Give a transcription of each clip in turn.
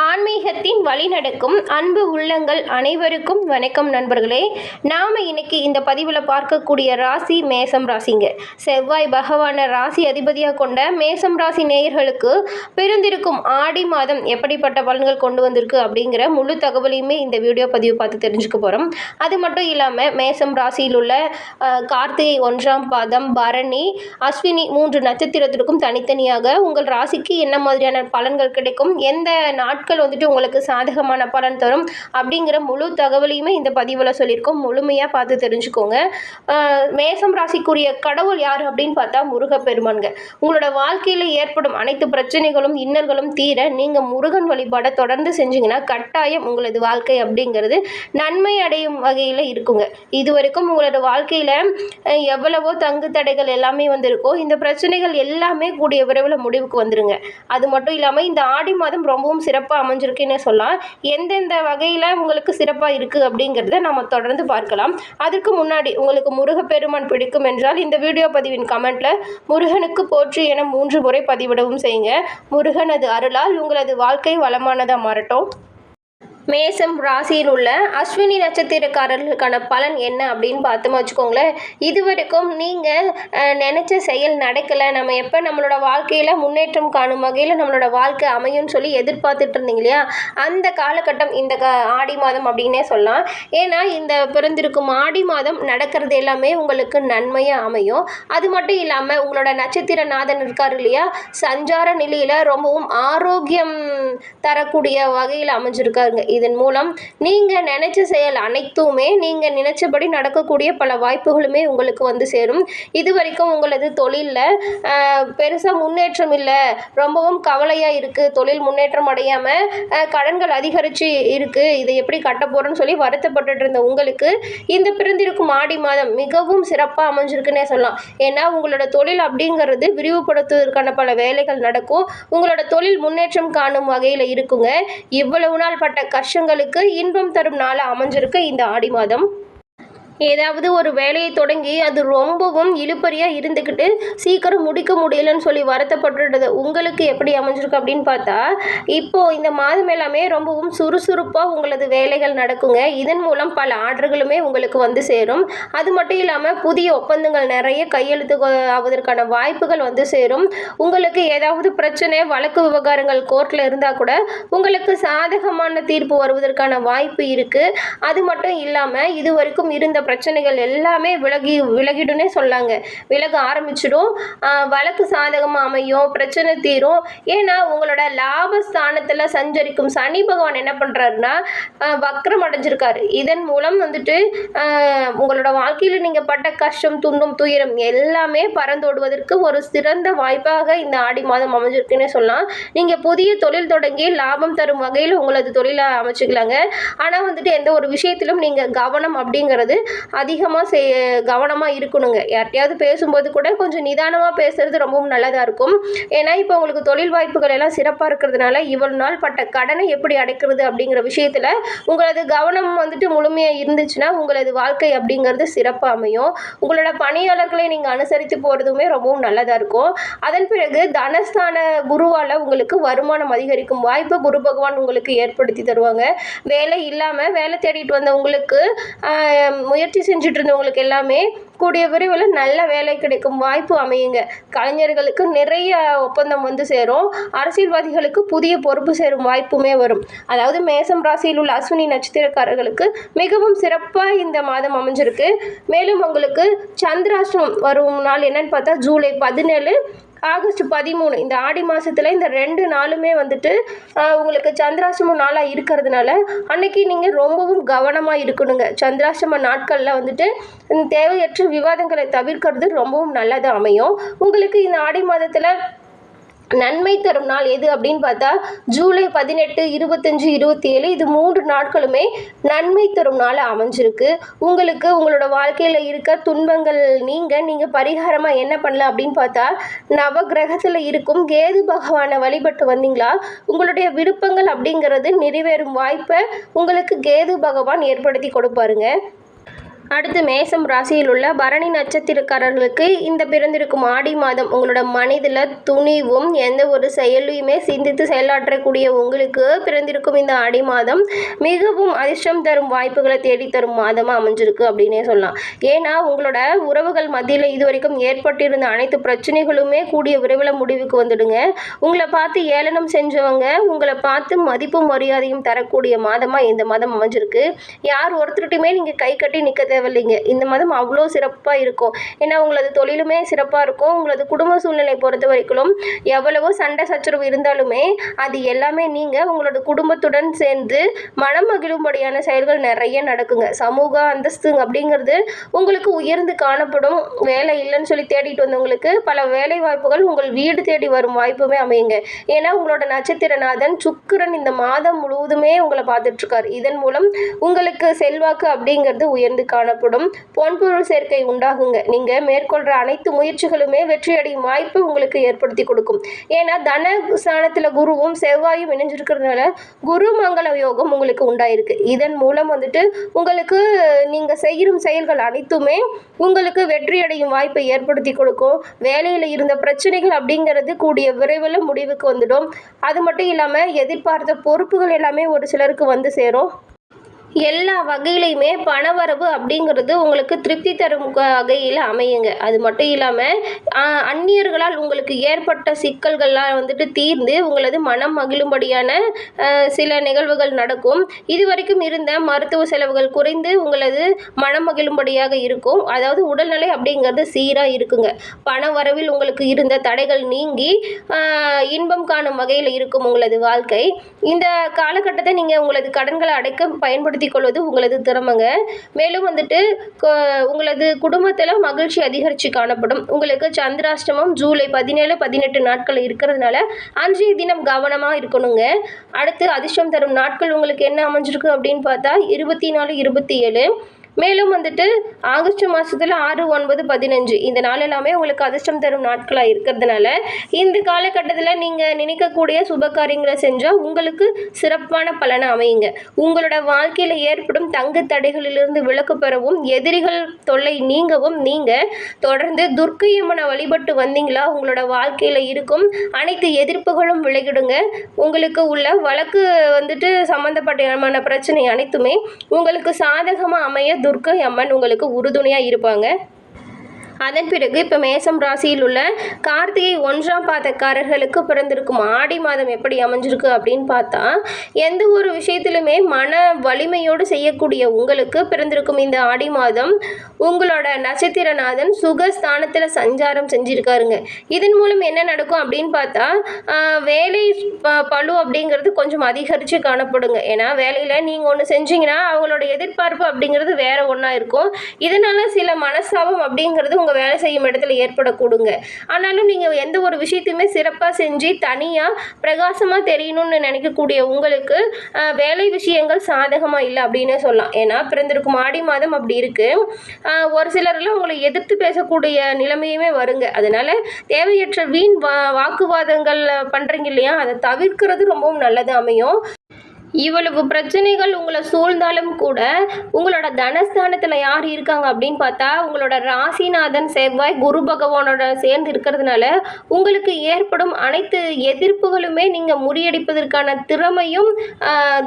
ஆன்மீகத்தின் வழிநடக்கும் அன்பு உள்ளங்கள் அனைவருக்கும் வணக்கம் நண்பர்களே. நாம் இன்னைக்கு இந்த பதிவில் பார்க்கக்கூடிய ராசி மேசம் ராசிங்க. செவ்வாய் பகவானை ராசி அதிபதியாக கொண்ட மேசம் ராசி நேயர்களுக்கு பிறந்திருக்கும் ஆடி மாதம் எப்படிப்பட்ட பலன்கள் கொண்டு வந்திருக்கு அப்படிங்கிற முழு தகவலையுமே இந்த வீடியோ பதிவு பார்த்து தெரிஞ்சுக்க போகிறோம் அது மட்டும் இல்லாமல் மேசம் ராசியில் உள்ள கார்த்திகை ஒன்றாம் பாதம் பரணி அஸ்வினி மூன்று நட்சத்திரத்திற்கும் தனித்தனியாக உங்கள் ராசிக்கு என்ன மாதிரியான பலன்கள் கிடைக்கும்? எந்த நாட்டு நாட்கள் வந்துட்டு உங்களுக்கு சாதகமான பலன் தரும் அப்படிங்கிற முழு தகவலையுமே இந்த பதிவில் சொல்லியிருக்கோம். முழுமையாக பார்த்து தெரிஞ்சுக்கோங்க. மேசம் ராசிக்குரிய கடவுள் யார் அப்படின்னு பார்த்தா முருகப்பெருமான்க உங்களோட வாழ்க்கையில் ஏற்படும் அனைத்து பிரச்சனைகளும் இன்னல்களும் தீர நீங்கள் முருகன் வழிபாடை தொடர்ந்து செஞ்சீங்கன்னா கட்டாயம் உங்களது வாழ்க்கை அப்படிங்கிறது நன்மை அடையும் வகையில் இருக்குங்க. இது வரைக்கும் உங்களோட வாழ்க்கையில் எவ்வளவோ தங்கு தடைகள் எல்லாமே வந்திருக்கோ இந்த பிரச்சனைகள் எல்லாமே கூடிய விரைவில் முடிவுக்கு வந்துருங்க. அது மட்டும் இல்லாமல் இந்த ஆடி மாதம் ரொம்பவும் சிறப்பாக அமைஞ்சிருக்குன்னு சொல்லலாம். எந்தெந்த வகையில் உங்களுக்கு சிறப்பாக இருக்குது அப்படிங்கிறத நம்ம தொடர்ந்து பார்க்கலாம். அதற்கு முன்னாடி உங்களுக்கு முருகப்பெருமான் பிடிக்கும் என்றால் இந்த வீடியோ பதிவின் கமெண்ட்டில் முருகனுக்கு போற்று என மூன்று முறை பதிவிடவும் செய்யுங்க. முருகனது அருளால் உங்களது வாழ்க்கை வளமானதாக மாறட்டும். மேசம் ராசியில் உள்ள அஸ்வினி நட்சத்திரக்காரர்களுக்கான பலன் என்ன அப்படின்னு பார்த்தோம் வச்சுக்கோங்களேன். இது வரைக்கும் நீங்கள் நினச்ச செயல் நடக்கலை. நம்ம எப்போ நம்மளோட வாழ்க்கையில் முன்னேற்றம் காணும் வகையில் நம்மளோட வாழ்க்கை அமையும்னு சொல்லி எதிர்பார்த்துட்டு இருந்தீங்க இல்லையா? அந்த காலகட்டம் இந்த க ஆடி மாதம் அப்படின்னே சொல்லலாம். ஏன்னா இந்த பிறந்திருக்கும் ஆடி மாதம் நடக்கிறது எல்லாமே உங்களுக்கு நன்மையாக அமையும். அது மட்டும் இல்லாமல் உங்களோட நட்சத்திர நாதன் இருக்கார் இல்லையா? சஞ்சார நிலையில் ரொம்பவும் ஆரோக்கியம் தரக்கூடிய வகையில் அமைஞ்சிருக்காருங்க. இதன் மூலம் நீங்கள் நினச்ச செயல் அனைத்துமே நீங்கள் நினச்சபடி நடக்கக்கூடிய பல வாய்ப்புகளுமே உங்களுக்கு வந்து சேரும். இது வரைக்கும் உங்களது தொழிலில் பெருசாக முன்னேற்றம் இல்லை. ரொம்பவும் கவலையாக இருக்குது தொழில் முன்னேற்றம் அடையாமல் கடன்கள் அதிகரித்து இருக்குது இதை எப்படி கட்ட போகிறோன்னு சொல்லி வருத்தப்பட்டுட்டு இருந்த உங்களுக்கு இந்த பிறந்திருக்கும் ஆடி மாதம் மிகவும் சிறப்பாக அமைஞ்சிருக்குன்னே சொல்லலாம். ஏன்னா உங்களோட தொழில் அப்படிங்கிறது விரிவுபடுத்துவதற்கான பல வேலைகள் நடக்கும். உங்களோட தொழில் முன்னேற்றம் காணும் வகையில் இருக்குங்க. இவ்வளவு நாள் பட்ட வருஷங்களுக்கு இன்பம் தரும் நாளாக அமைஞ்சிருக்கு இந்த ஆடி மாதம். ஏதாவது ஒரு வேலையை தொடங்கி அது ரொம்பவும் இழுப்பறியாக இருந்துக்கிட்டு சீக்கிரம் முடிக்க முடியலன்னு சொல்லி வருத்தப்பட்டுடுது உங்களுக்கு எப்படி அமைஞ்சிருக்கு அப்படின்னு பார்த்தா இப்போது இந்த மாதம் எல்லாமே ரொம்பவும் சுறுசுறுப்பாக உங்களது வேலைகள் நடக்குங்க. இதன் மூலம் பல ஆர்டர்களுமே உங்களுக்கு வந்து சேரும். அது மட்டும் இல்லாமல் புதிய ஒப்பந்தங்கள் நிறைய கையெழுத்து ஆவதற்கான வாய்ப்புகள் வந்து சேரும். உங்களுக்கு ஏதாவது பிரச்சனை வழக்கு விவகாரங்கள் கோர்ட்டில் இருந்தால் கூட உங்களுக்கு சாதகமான தீர்ப்பு வருவதற்கான வாய்ப்பு இருக்குது அது மட்டும் இல்லாமல் இது வரைக்கும் இருந்த பிரச்சனைகள் எல்லாமே விலகி விலகிடுன்னே சொல்லாங்க. விலக ஆரம்பிச்சிடும். வழக்கு சாதகமாக அமையும். பிரச்சனை தீரும். ஏன்னா உங்களோட லாபஸ்தானத்தில் சஞ்சரிக்கும் சனி பகவான் என்ன பண்ணுறாருன்னா வக்ரம் அடைஞ்சிருக்காரு. இதன் மூலம் வந்துட்டு உங்களோட வாழ்க்கையில் நீங்கள் பட்ட கஷ்டம் துன்பம் துயரம் எல்லாமே பறந்தோடுவதற்கு ஒரு சிறந்த வாய்ப்பாக இந்த ஆடி மாதம் அமைஞ்சிருக்குன்னே சொல்லலாம். நீங்கள் புதிய தொழில் தொடங்கி லாபம் தரும் வகையில் உங்களது தொழிலை அமைச்சிக்கலாங்க. ஆனால் வந்துட்டு எந்த ஒரு விஷயத்திலும் நீங்கள் கவனம் அப்படிங்கிறது அதிகமாக செய் கவனமாக இருக்கணுங்க. யார்கிட்டையாவது பேசும்போது கூட கொஞ்சம் நிதானமாக பேசுறது ரொம்பவும் நல்லதாக இருக்கும். ஏன்னா இப்போ உங்களுக்கு தொழில் வாய்ப்புகள் எல்லாம் சிறப்பாக இருக்கிறதுனால இவ்வளவு நாள் பட்ட கடனை எப்படி அடைக்கிறது அப்படிங்கிற விஷயத்தில் உங்களது கவனம் வந்துட்டு முழுமையாக இருந்துச்சுன்னா உங்களது வாழ்க்கை அப்படிங்கிறது சிறப்பாக அமையும். உங்களோட பணியாளர்களை நீங்கள் அனுசரித்து போகிறதுமே ரொம்பவும் நல்லதாக இருக்கும். அதன் பிறகு தனஸ்தான குருவால் உங்களுக்கு வருமானம் அதிகரிக்கும் வாய்ப்பை குரு பகவான் உங்களுக்கு ஏற்படுத்தி தருவாங்க. வேலை இல்லாமல் வேலை தேடிட்டு வந்த உங்களுக்கு முயற்சி செஞ்சுட்டு இருந்தவங்களுக்கு எல்லாமே கூடிய விரைவில் நல்ல வேலை கிடைக்கும் வாய்ப்பு அமையுங்க. கலைஞர்களுக்கு நிறைய ஒப்பந்தம் வந்து சேரும். அரசியல்வாதிகளுக்கு புதிய பொறுப்பு சேரும் வாய்ப்புமே வரும். அதாவது மேசம் ராசியில் உள்ள அஸ்வினி நட்சத்திரக்காரர்களுக்கு மிகவும் சிறப்பாக இந்த மாதம் அமைஞ்சிருக்கு. மேலும் உங்களுக்கு சந்திராஷ்டமம் வரும் நாள் என்னன்னு பார்த்தா ஜூலை பதினேழு ஆகஸ்ட் பதிமூணு இந்த ஆடி மாதத்தில் இந்த ரெண்டு நாளுமே வந்துட்டு உங்களுக்கு சந்திராசிரம நாளாக இருக்கிறதுனால அன்னைக்கு நீங்கள் ரொம்பவும் கவனமாக இருக்கணுங்க. சந்திராசிரம நாட்களில் வந்துட்டு தேவையற்ற விவாதங்களை தவிர்க்கிறது ரொம்பவும் நல்லதாக அமையும். உங்களுக்கு இந்த ஆடி மாதத்தில் நன்மை தரும் நாள் எது அப்படின்னு பார்த்தா ஜூலை பதினெட்டு இருபத்தஞ்சு இருபத்தி ஏழு இது மூன்று நாட்களுமே நன்மை தரும் நாள் அமைஞ்சிருக்கு. உங்களுக்கு உங்களோட வாழ்க்கையில் இருக்க துன்பங்கள் நீங்க நீங்கள் பரிகாரமாக என்ன பண்ணலாம் அப்படின்னு பார்த்தா நவகிரகத்தில் இருக்கும் கேது பகவானை வழிபட்டு வந்தீங்களா? உங்களுடைய விருப்பங்கள் அப்படிங்கிறது நிறைவேறும் வாய்ப்பை உங்களுக்கு கேது பகவான் ஏற்படுத்தி கொடுப்பாருங்க. அடுத்து மேசம் ராசியில் உள்ள பரணி நட்சத்திரக்காரர்களுக்கு இந்த பிறந்திருக்கும் ஆடி மாதம் உங்களோட மனதில் துணிவும் எந்த ஒரு செயலையுமே சிந்தித்து செயலாற்றக்கூடிய உங்களுக்கு பிறந்திருக்கும் இந்த ஆடி மாதம் மிகவும் அதிர்ஷ்டம் தரும் வாய்ப்புகளை தேடித்தரும் மாதமாக அமைஞ்சிருக்கு அப்படின்னே சொல்லலாம். ஏன்னா உங்களோட உறவுகள் மத்தியில் இதுவரைக்கும் ஏற்பட்டிருந்த அனைத்து பிரச்சனைகளுமே கூடிய விரைவில் முடிவுக்கு வந்துடுங்க. உங்களை பார்த்து ஏளனம் செஞ்சவங்க உங்களை பார்த்து மதிப்பும் மரியாதையும் தரக்கூடிய மாதமாக இந்த மாதம் அமைஞ்சிருக்கு. யார் ஒருத்தர்கிட்டையுமே நீங்கள் கை கட்டி நிற்க தேவையில்லைங்க. இந்த மாதம் அவ்வளோ சிறப்பாக இருக்கும். ஏன்னா உங்களது தொழிலுமே சிறப்பாக இருக்கும். உங்களது குடும்ப சூழ்நிலை பொறுத்த வரைக்கும் எவ்வளவோ சண்டை சச்சரவு இருந்தாலுமே அது எல்லாமே நீங்கள் உங்களோட குடும்பத்துடன் சேர்ந்து மனம் மகிழும்படியான செயல்கள் நிறைய நடக்குங்க. சமூக அந்தஸ்து அப்படிங்கிறது உங்களுக்கு உயர்ந்து காணப்படும். வேலை இல்லைன்னு சொல்லி தேடிட்டு வந்தவங்களுக்கு பல வேலை வாய்ப்புகள் உங்கள் வீடு தேடி வரும் வாய்ப்புமே அமையுங்க. ஏன்னா உங்களோட நட்சத்திரநாதன் சுக்கிரன் இந்த மாதம் முழுவதுமே உங்களை பார்த்துட்ருக்கார் இதன் மூலம் உங்களுக்கு செல்வாக்கு அப்படிங்கிறது உயர்ந்து காணப்படும். பொன்பொருள் சேர்க்கை உண்டாகுங்க. நீங்கள் மேற்கொள்கிற அனைத்து முயற்சிகளுமே வெற்றியடையும் வாய்ப்பு உங்களுக்கு ஏற்படுத்தி கொடுக்கும். ஏன்னா தன ஸ்தானத்துல குருவும் செவ்வாயும் இணைஞ்சிருக்கிறதுனால குரு மங்கள யோகம் உங்களுக்கு உண்டாயிருக்கு. இதன் மூலம் வந்துட்டு உங்களுக்கு நீங்கள் செய்யும் செயல்கள் அனைத்துமே உங்களுக்கு வெற்றியடையும் வாய்ப்பை ஏற்படுத்தி கொடுக்கும். வேலையில் இருந்த பிரச்சனைகள் அப்படிங்கிறது கூடிய விரைவில் முடிவுக்கு வந்துடும். அது மட்டும் இல்லாமல் எதிர்பார்த்த பொறுப்புகள் எல்லாமே ஒரு சிலருக்கு வந்து சேரும். எல்லா வகையிலையுமே பணவரவு அப்படிங்கிறது உங்களுக்கு திருப்தி தரும் வகையில் அமையுங்க. அது மட்டும் இல்லாமல் அந்நியர்களால் உங்களுக்கு ஏற்பட்ட சிக்கல்கள்லாம் வந்துட்டு தீர்ந்து உங்களது மனம் மகிழும்படியான சில நிகழ்வுகள் நடக்கும். இதுவரைக்கும் இருந்த மருத்துவ செலவுகள் குறைந்து உங்களது மனம் மகிழும்படியாக இருக்கும். அதாவது உடல்நிலை அப்படிங்கிறது சீராக இருக்குங்க. பண வரவில் உங்களுக்கு இருந்த தடைகள் நீங்கி இன்பம் காணும் வகையில் இருக்கும் உங்களது வாழ்க்கை. இந்த காலகட்டத்தை நீங்கள் உங்களது கடன்களை அடைக்க பயன்படுத்தி கொள்வது உங்களது திறமைங்க. மேலும் வந்துட்டு உங்களது குடும்பத்தில் மகிழ்ச்சி அதிகரித்து காணப்படும். உங்களுக்கு சந்திராஷ்டமம் ஜூலை பதினேழு பதினெட்டு நாட்கள் இருக்கிறதுனால அன்றைய தினம் கவனமாக இருக்கணுங்க. அடுத்து அதிர்ஷ்டம் தரும் நாட்கள் உங்களுக்கு என்ன அமைஞ்சிருக்கு அப்படின்னு பார்த்தா இருபத்தி நாலு இருபத்தி ஏழு. மேலும் வந்துட்டு ஆகஸ்ட் மாதத்தில் ஆறு ஒன்பது பதினஞ்சு இந்த நாள் எல்லாமே உங்களுக்கு அதிர்ஷ்டம் தரும் நாட்களாக இருக்கிறதுனால இந்த காலகட்டத்தில் நீங்கள் நினைக்கக்கூடிய சுப காரியங்களை செஞ்சால் உங்களுக்கு சிறப்பான பலனை அமையுங்க. உங்களோட வாழ்க்கையில் ஏற்படும் தங்கு தடைகளிலிருந்து விலக்கு பெறவும் எதிரிகள் தொல்லை நீங்கவும் நீங்கள் தொடர்ந்து துர்க்கையம்மனை வழிபட்டு வந்தீங்களா உங்களோட வாழ்க்கையில் இருக்கும் அனைத்து எதிர்ப்புகளும் விலகிடுங்க. உங்களுக்கு உள்ள வழக்கு வந்துட்டு சம்மந்தப்பட்ட பிரச்சனை அனைத்துமே உங்களுக்கு சாதகமாக அமைய துர்க்கை அம்மன் உங்களுக்கு உறுதுணையாக இருப்பாங்க. அதன் பிறகு இப்போ மேசம் ராசியில் உள்ள கார்த்திகை ஒன்றாம் பாதக்காரர்களுக்கு பிறந்திருக்கும் ஆடி மாதம் எப்படி அமைஞ்சிருக்கு அப்படின்னு பார்த்தா எந்த ஒரு விஷயத்திலுமே மன வலிமையோடு செய்யக்கூடிய உங்களுக்கு பிறந்திருக்கும் இந்த ஆடி மாதம் உங்களோட நட்சத்திரநாதன் சுகஸ்தானத்தில் சஞ்சாரம் செஞ்சிருக்காருங்க. இதன் மூலம் என்ன நடக்கும் அப்படின்னு பார்த்தா வேலை ப- பளு அப்படிங்கிறது கொஞ்சம் அதிகரித்து காணப்படுங்க. ஏன்னா வேலையில் நீங்கள் ஒன்று செஞ்சீங்கன்னா அவங்களோட எதிர்பார்ப்பு அப்படிங்கிறது வேற ஒன்றா இருக்கும். இதனால சில மனஸ்தாபம் அப்படிங்கிறது உங்கள் வேலை செய்யும் இடத்துல ஏற்படக்கூடுங்க. ஆனாலும் நீங்கள் எந்த ஒரு விஷயத்தையுமே சிறப்பாக செஞ்சு தனியாக பிரகாசமாக தெரியணும்னு நினைக்கக்கூடிய உங்களுக்கு வேலை விஷயங்கள் சாதகமாக இல்லை அப்படின்னே சொல்லலாம். ஏன்னா பிறந்திருக்கும் ஆடி மாதம் அப்படி இருக்குது ஒரு சிலர்லாம் உங்களை எதிர்த்து பேசக்கூடிய நிலைமையுமே வருங்க. அதனால் தேவையற்ற வீண் வா வாக்குவாதங்கள் பண்ணுறீங்க இல்லையா? அதை தவிர்க்கிறது ரொம்பவும் நல்லது அமையும். இவ்வளவு பிரச்சனைகள் உங்களை சூழ்ந்தாலும் கூட உங்களோட தனஸ்தானத்தில் யார் இருக்காங்க அப்படின்னு பார்த்தா உங்களோட ராசிநாதன் செவ்வாய் குரு பகவானோட சேர்ந்து இருக்கிறதுனால உங்களுக்கு ஏற்படும் அனைத்து எதிர்ப்புகளுமே நீங்கள் முறியடிப்பதற்கான திறமையும்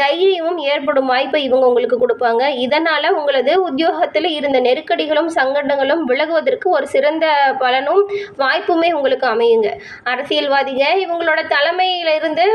தைரியமும் ஏற்படும் வாய்ப்பை இவங்க உங்களுக்கு கொடுப்பாங்க. இதனால் உங்களது உத்தியோகத்தில் இருந்த நெருக்கடிகளும் சங்கடங்களும் விலகுவதற்கு ஒரு சிறந்த பலனும் வாய்ப்புமே உங்களுக்கு அமையுங்க. அரசியல்வாதிகள் இவங்களோட தலைமையிலிருந்து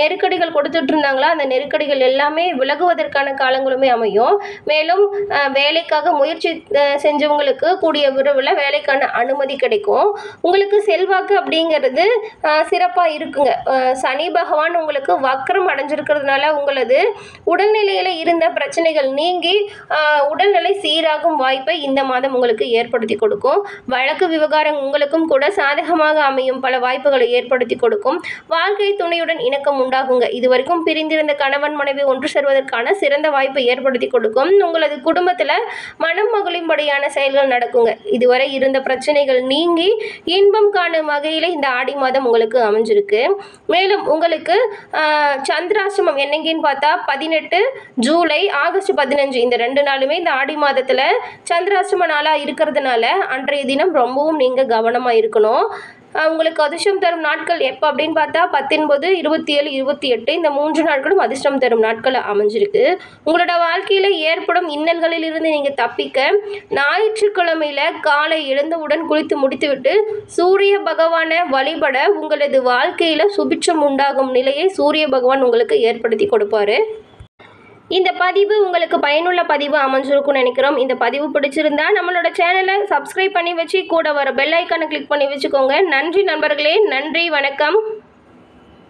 நெருக்கடிகள் கொடுத்துட்டு இருந்தாங்களா? அந்த நெருக்கடிகள் எல்லாமே விலகுவதற்கான காலங்களுமே அமையும். மேலும் வேலைக்காக முயற்சி செஞ்சவங்களுக்கு கூடிய விரைவில் வேலைக்கான அனுமதி கிடைக்கும். உங்களுக்கு செல்வாக்கு அப்படிங்கிறது சிறப்பாக இருக்குங்க. சனி பகவான் உங்களுக்கு வக்கரம் அடைஞ்சிருக்கிறதுனால உங்களது உடல்நிலையில் இருந்த பிரச்சனைகள் நீங்கி உடல்நிலை சீராகும் வாய்ப்பை இந்த மாதம் உங்களுக்கு ஏற்படுத்தி கொடுக்கும். வழக்கு விவகாரம் உங்களுக்கும் கூட சாதகமாக அமையும். பல வாய்ப்புகளை ஏற்படுத்தி கொடுக்கும். வாழ்க்கை துணையுடன் இணக்கம் உண்டாகுங்க. இது வரைக்கும் பிரிந்திருந்த கணவன் மனைவி ஒன்று சேர்வதற்கான சிறந்த வாய்ப்பை ஏற்படுத்தி கொடுக்கும். உங்களது குடும்பத்தில் மனம் மகிழும்படியான செயல்கள் நடக்குங்க. இதுவரை இருந்த பிரச்சனைகள் நீங்கி இன்பம் காணும் வகையில் இந்த ஆடி மாதம் உங்களுக்கு அமைஞ்சிருக்கு. மேலும் உங்களுக்கு சந்திராசிரமம் என்னங்கன்னு பார்த்தா பதினெட்டு ஜூலை ஆகஸ்ட் பதினஞ்சு. இந்த ரெண்டு நாளுமே இந்த ஆடி மாதத்தில் சந்திராசிரம நாளாக இருக்கிறதுனால அன்றைய தினம் ரொம்பவும் நீங்கள் கவனமாக இருக்கணும். உங்களுக்கு அதிர்ஷ்டம் தரும் நாட்கள் எப்போ அப்படின்னு பார்த்தா பத்தொன்பது இருபத்தி ஏழு இருபத்தி எட்டு இந்த மூன்று நாட்களும் அதிர்ஷ்டம் தரும் நாட்கள் அமைஞ்சிருக்கு. உங்களோட வாழ்க்கையில் ஏற்படும் இன்னல்களில் இருந்து நீங்கள் தப்பிக்க ஞாயிற்றுக்கிழமையில காலை எழுந்தவுடன் குளித்து முடித்துவிட்டு சூரிய பகவானை வழிபட உங்களது வாழ்க்கையில் சுபிட்சம் உண்டாகும் நிலையை சூரிய பகவான் உங்களுக்கு ஏற்படுத்தி கொடுப்பாரு. இந்த பதிவு உங்களுக்கு பயனுள்ள பதிவு அமைஞ்சிருக்கும்னு நினைக்கிறோம். இந்த பதிவு பிடிச்சிருந்தா நம்மளோட சேனலை சப்ஸ்கிரைப் பண்ணி வச்சு கூட வர பெல் ஐக்கானை கிளிக் பண்ணி வச்சுக்கோங்க. நன்றி நண்பர்களே நன்றி வணக்கம்.